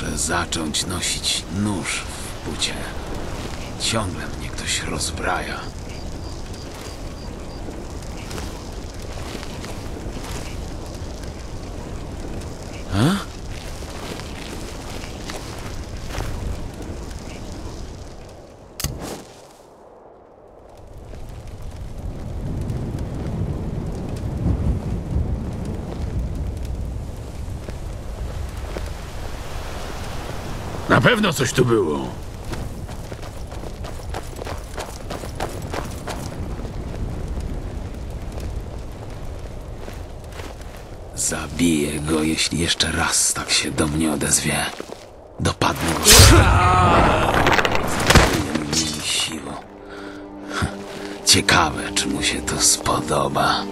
Muszę zacząć nosić nóż w bucie. Ciągle mnie ktoś rozbraja. Na pewno coś tu było. Zabiję go, jeśli jeszcze raz tak się do mnie odezwie. Dopadnę go. Ciekawe, czy mu się to spodoba.